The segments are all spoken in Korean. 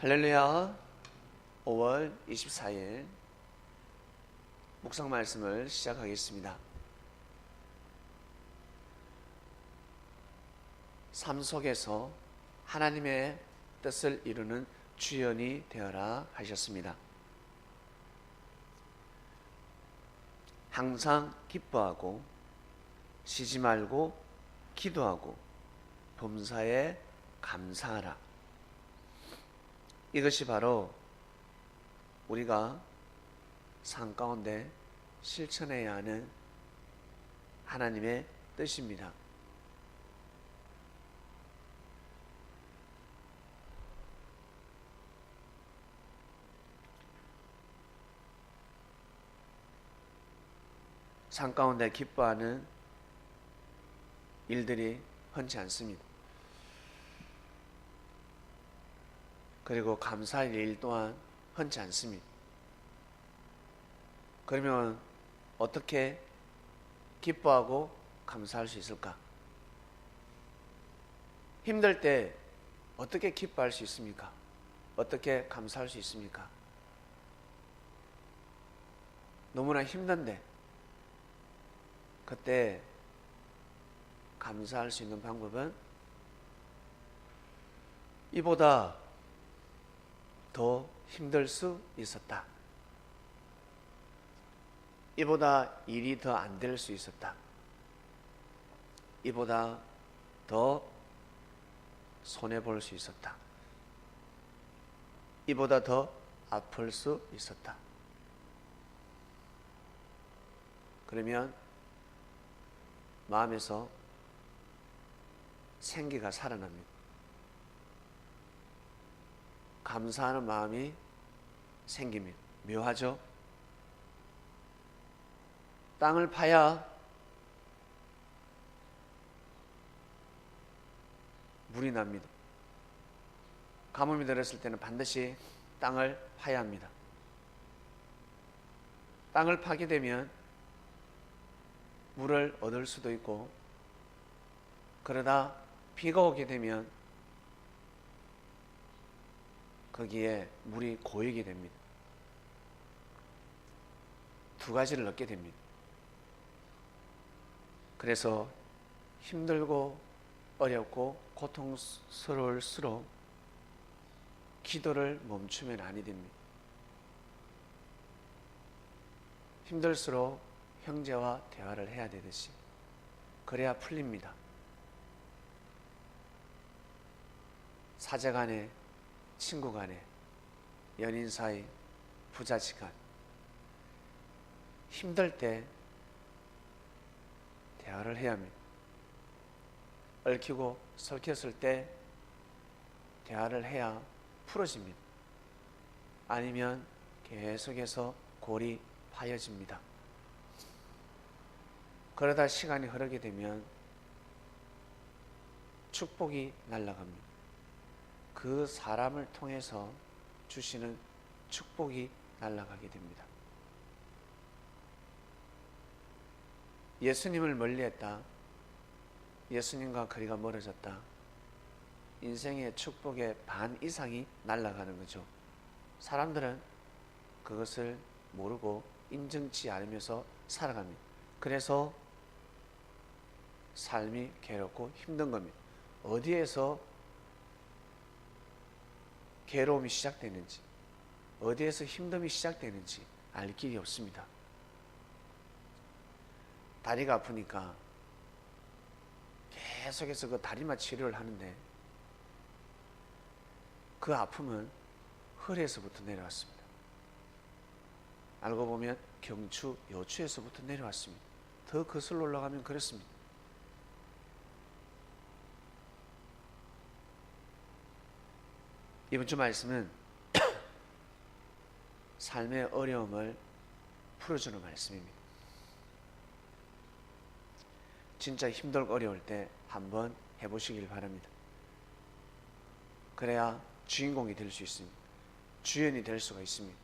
할렐루야 5월 24일 묵상 말씀을 시작하겠습니다. 삶 속에서 하나님의 뜻을 이루는 주연이 되어라 하셨습니다. 항상 기뻐하고 쉬지 말고 기도하고 범사에 감사하라. 이것이 바로 우리가 삶 가운데 실천해야 하는 하나님의 뜻입니다. 삶 가운데 기뻐하는 일들이 흔치 않습니다. 그리고 감사할 일 또한 흔치 않습니다. 그러면 어떻게 기뻐하고 감사할 수 있을까? 힘들 때 어떻게 기뻐할 수 있습니까? 어떻게 감사할 수 있습니까? 너무나 힘든데 그때 감사할 수 있는 방법은 이보다 더 힘들 수 있었다. 이보다 일이 더 안 될 수 있었다. 이보다 더 손해 볼 수 있었다. 이보다 더 아플 수 있었다. 그러면 마음에서 생기가 살아납니다. 감사하는 마음이 생깁니다. 묘하죠? 땅을 파야 물이 납니다. 가뭄이 들었을 때는 반드시 땅을 파야 합니다. 땅을 파게 되면 물을 얻을 수도 있고 그러다 비가 오게 되면 거기에 물이 고이게 됩니다. 두 가지를 얻게 됩니다. 그래서 힘들고 어렵고 고통스러울수록 기도를 멈추면 아니 됩니다. 힘들수록 형제와 대화를 해야 되듯이 그래야 풀립니다. 사제 간에 친구 간에 연인 사이 부자지 간 힘들 때 대화를 해야 합니다. 얽히고 설켰을 때 대화를 해야 풀어집니다. 아니면 계속해서 골이 파여집니다. 그러다 시간이 흐르게 되면 축복이 날아갑니다. 그 사람을 통해서 주시는 축복이 날아가게 됩니다. 예수님을 멀리했다. 예수님과 거리가 멀어졌다. 인생의 축복의 반 이상이 날아가는 거죠. 사람들은 그것을 모르고 인정치 않으면서 살아갑니다. 그래서 삶이 괴롭고 힘든 겁니다. 어디에서 괴로움이 시작되는지, 어디에서 힘듦이 시작되는지 알 길이 없습니다. 다리가 아프니까 계속해서 그 다리만 치료를 하는데 그 아픔은 허리에서부터 내려왔습니다. 알고 보면 경추, 요추에서부터 내려왔습니다. 더 거슬러 올라가면 그렇습니다. 이번 주 말씀은 삶의 어려움을 풀어주는 말씀입니다. 진짜 힘들고 어려울 때 한번 해보시길 바랍니다. 그래야 주인공이 될 수 있습니다. 주연이 될 수가 있습니다.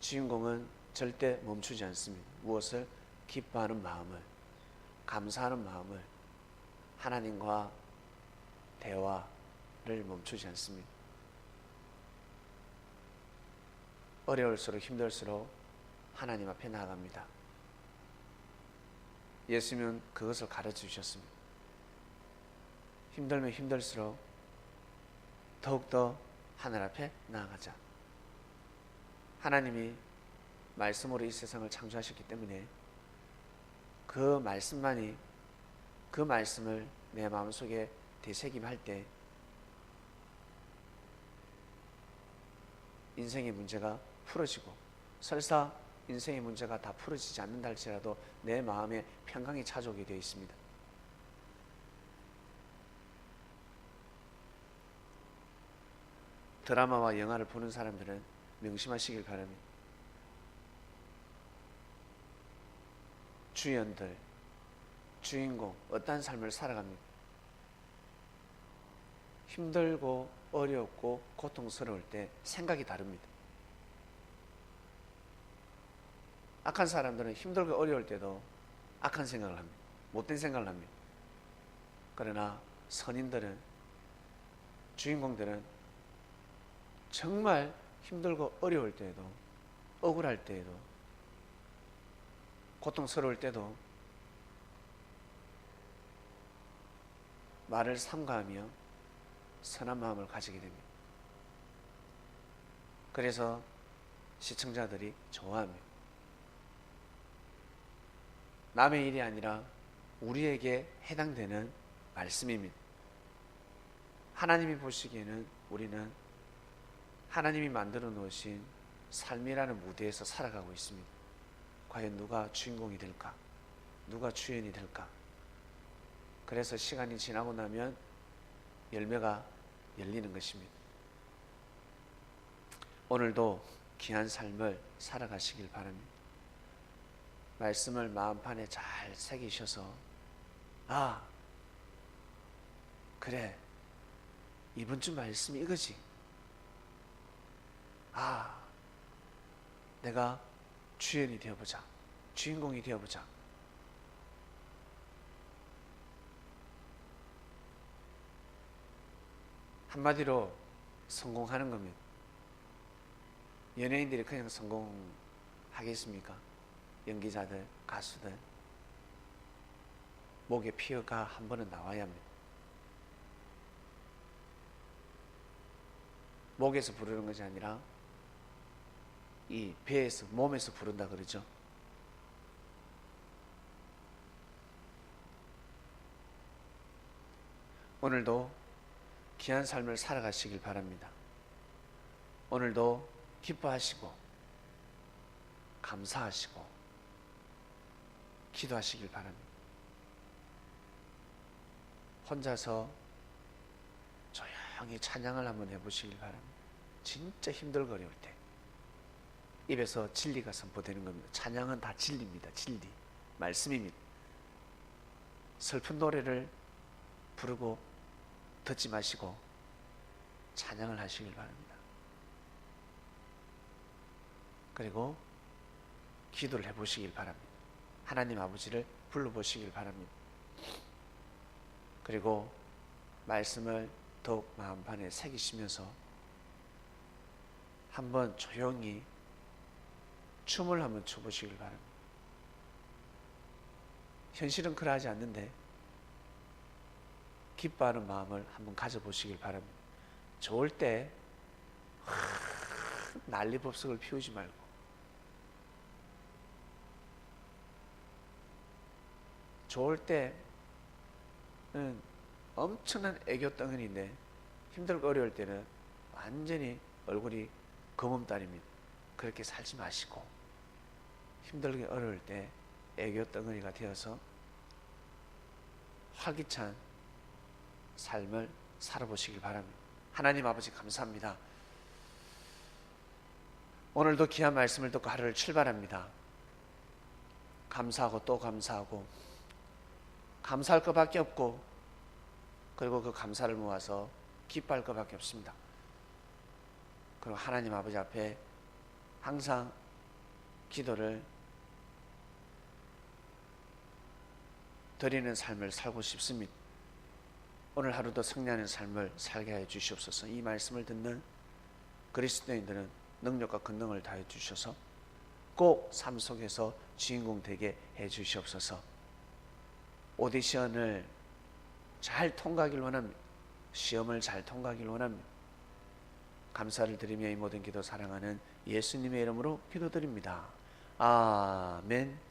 주인공은 절대 멈추지 않습니다. 무엇을 기뻐하는 마음을, 감사하는 마음을 하나님과 대화 를 멈추지 않습니다. 어려울수록 힘들수록 하나님 앞에 나아갑니다. 예수님은 그것을 가르쳐 주셨습니다. 힘들면 힘들수록 더욱더 하늘 앞에 나아가자. 하나님이 말씀으로 이 세상을 창조하셨기 때문에 그 말씀만이 그 말씀을 내 마음속에 되새김할 때 인생의 문제가 풀어지고 설사 인생의 문제가 다 풀어지지 않는다 할지라도 내 마음에 평강이 찾아오게 되어 있습니다. 드라마와 영화를 보는 사람들은 명심하시길 바랍니다. 주연들, 주인공, 어떠한 삶을 살아갑니다. 힘들고 어렵고 고통스러울 때 생각이 다릅니다. 악한 사람들은 힘들고 어려울 때도 악한 생각을 합니다. 못된 생각을 합니다. 그러나 선인들은 주인공들은 정말 힘들고 어려울 때에도 억울할 때에도 고통스러울 때도 말을 삼가하며 선한 마음을 가지게 됩니다. 그래서 시청자들이 좋아합니다. 남의 일이 아니라 우리에게 해당되는 말씀입니다. 하나님이 보시기에는 우리는 하나님이 만들어 놓으신 삶이라는 무대에서 살아가고 있습니다. 과연 누가 주인공이 될까? 누가 주연이 될까? 그래서 시간이 지나고 나면 열매가 열리는 것입니다. 오늘도 귀한 삶을 살아가시길 바랍니다. 말씀을 마음판에 잘 새기셔서 아 그래 이번 주 말씀이 이거지 아 내가 주연이 되어보자 주인공이 되어보자 한마디로 성공하는 겁니다 연예인들이 그냥 성공하겠습니까? 연기자들, 가수들 목에 피어가 한 번은 나와야 합니다. 목에서 부르는 것이 아니라 이 배에서 몸에서 부른다 그러죠. 오늘도 귀한 삶을 살아가시길 바랍니다. 오늘도 기뻐하시고 감사하시고 기도하시길 바랍니다. 혼자서 조용히 찬양을 한번 해보시길 바랍니다. 진짜 힘들거려울 때 입에서 진리가 선포되는 겁니다. 찬양은 다 진리입니다. 진리 말씀입니다. 슬픈 노래를 부르고 듣지 마시고 찬양을 하시길 바랍니다. 그리고 기도를 해보시길 바랍니다. 하나님 아버지를 불러보시길 바랍니다. 그리고 말씀을 더욱 마음판에 새기시면서 한번 조용히 춤을 한번 춰보시길 바랍니다. 현실은 그러하지 않는데 기뻐하는 마음을 한번 가져보시길 바랍니다. 좋을 때 난리 법석을 피우지 말고 좋을 때는 엄청난 애교 덩어리인데 힘들고 어려울 때는 완전히 얼굴이 검은딸입니다. 그렇게 살지 마시고 힘들게 어려울 때 애교 덩어리가 되어서 활기찬 삶을 살아보시길 바랍니다. 하나님 아버지 감사합니다. 오늘도 귀한 말씀을 듣고 하루를 출발합니다. 감사하고 또 감사하고 감사할 것밖에 없고 그리고 그 감사를 모아서 기뻐할 것밖에 없습니다. 그리고 하나님 아버지 앞에 항상 기도를 드리는 삶을 살고 싶습니다. 오늘 하루도 승리하는 삶을 살게 해 주시옵소서. 이 말씀을 듣는 그리스도인들은 능력과 권능을 다해 주셔서 꼭 삶 속에서 주인공 되게 해 주시옵소서. 오디션을 잘 통과하길 원합니다. 시험을 잘 통과하길 원합니다. 감사를 드리며 이 모든 기도 사랑하는 예수님의 이름으로 기도드립니다. 아멘.